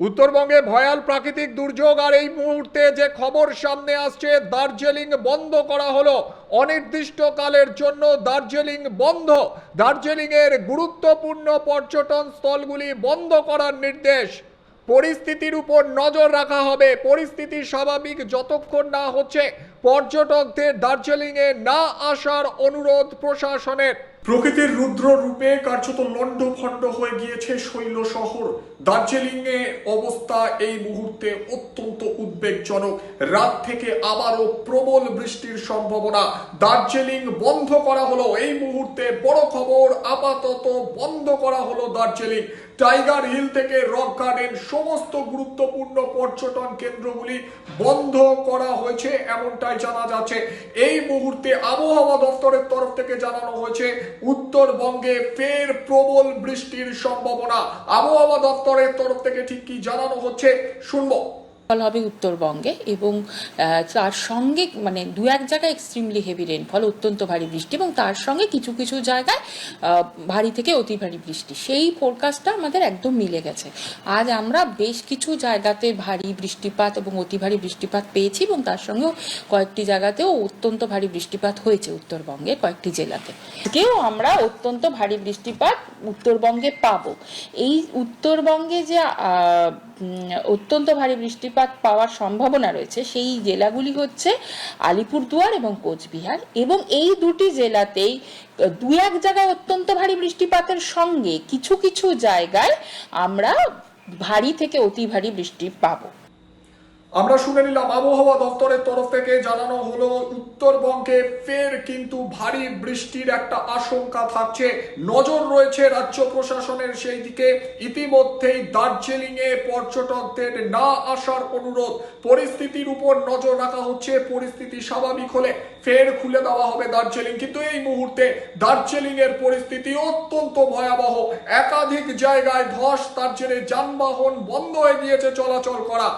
উত্তরবঙ্গে ভয়াল প্রাকৃতিক দুর্যোগ আর এই মুহূর্তে যে খবর সামনে আসছে, দার্জিলিং বন্ধ করা হলো। অনির্দিষ্টকালের জন্য দার্জিলিং বন্ধ। দার্জিলিং এর গুরুত্বপূর্ণ পর্যটন স্থলগুলি বন্ধ করার নির্দেশ। পরিস্থিতির উপর নজর রাখা হবে। পরিস্থিতি স্বাভাবিক যতক্ষণ না হচ্ছে। পর্যটকদের দার্জিলিং এ না আসার অনুরোধ প্রশাসনের। প্রকৃতির রুদ্র রূপে কার্যত লণ্ডভণ্ড হয়ে গিয়েছে শৈল শহর। দার্জিলিং এ অবস্থা এই মুহূর্তে অত্যন্ত উদ্বেগজনক। রাত থেকে আবারও প্রবল বৃষ্টির সম্ভাবনা। দার্জিলিং বন্ধ করা হলো, এই মুহূর্তে বড় খবর আপাতত বন্ধ করা হলো দার্জিলিং। টাইগার হিল থেকে রক গার্ডেন সমস্ত গুরুত্বপূর্ণ পর্যটন কেন্দ্রগুলি বন্ধ করা হয়েছে এমনটাই জানা যাচ্ছে, এই মুহূর্তে আবহাওয়া দপ্তরের তরফ থেকে জানানো হয়েছে, উত্তরবঙ্গে ফের প্রবল বৃষ্টির সম্ভাবনা। আবহাওয়া দপ্তরের তরফ থেকে ঠিক কি জানানো হচ্ছে, শুনব। ফল হবে উত্তরবঙ্গে এবং তার সঙ্গে মানে দু এক জায়গায় এক্সট্রিমলি হেভি রেনফল অত্যন্ত ভারী বৃষ্টি এবং তার সঙ্গে কিছু কিছু জায়গায় ভারী থেকে অতি ভারী বৃষ্টি। সেই ফোরকাস্টটা আমাদের একদম মিলে গেছে। আজ আমরা বেশ কিছু জায়গাতে ভারী বৃষ্টিপাত এবং অতি ভারী বৃষ্টিপাত পেয়েছি এবং তার সঙ্গেও কয়েকটি জায়গাতেও অত্যন্ত ভারী বৃষ্টিপাত হয়েছে উত্তরবঙ্গে কয়েকটি জেলাতে। কেউ আমরা অত্যন্ত ভারী বৃষ্টিপাত উত্তরবঙ্গে পাবো। এই উত্তরবঙ্গে যে অত্যন্ত ভারী বৃষ্টিপাত পাওয়ার সম্ভাবনা রয়েছে, সেই জেলাগুলি হচ্ছে আলিপুরদুয়ার এবং কোচবিহার। এবং এই দুটি জেলাতেই, দু এক জায়গায় অত্যন্ত ভারী বৃষ্টিপাতের সঙ্গে কিছু কিছু জায়গায় আমরা ভারী থেকে অতি ভারী বৃষ্টি পাবো। আমরা শুনে নিলাম, আবহাওয়া দপ্তরের তরফ থেকে জানানো হলো, উত্তরবঙ্গে ফের কিন্তু ভারী বৃষ্টির একটা আশঙ্কা থাকছে। নজর রয়েছে রাজ্য প্রশাসনের সেই দিকে। ইতিমধ্যেই দার্জিলিং এ পর্যটকদের না আসার অনুরোধ। পরিস্থিতির উপর নজর রাখা হচ্ছে, পরিস্থিতি স্বাভাবিক হলে ফের খুলে দেওয়া হবে দার্জিলিং। কিন্তু এই মুহূর্তে দার্জিলিং এর পরিস্থিতি অত্যন্ত ভয়াবহ। একাধিক জায়গায় ধস, তার জেরে যানবাহন বন্ধ হয়ে গিয়েছে চলাচল করা।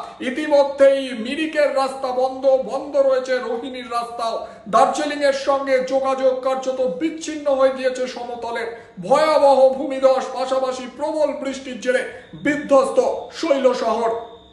ইতিমধ্যেই মিরিকের রাস্তা বন্ধ বন্ধ রয়েছে রোহিণীর রাস্তাও দার্জিলিং এর সঙ্গে যোগাযোগ কার্যত বিচ্ছিন্ন হয়ে গিয়েছে সমতলে। ভয়াবহ ভূমিধস, পাশাপাশি প্রবল বৃষ্টির জেরে বিধ্বস্ত শৈল শহর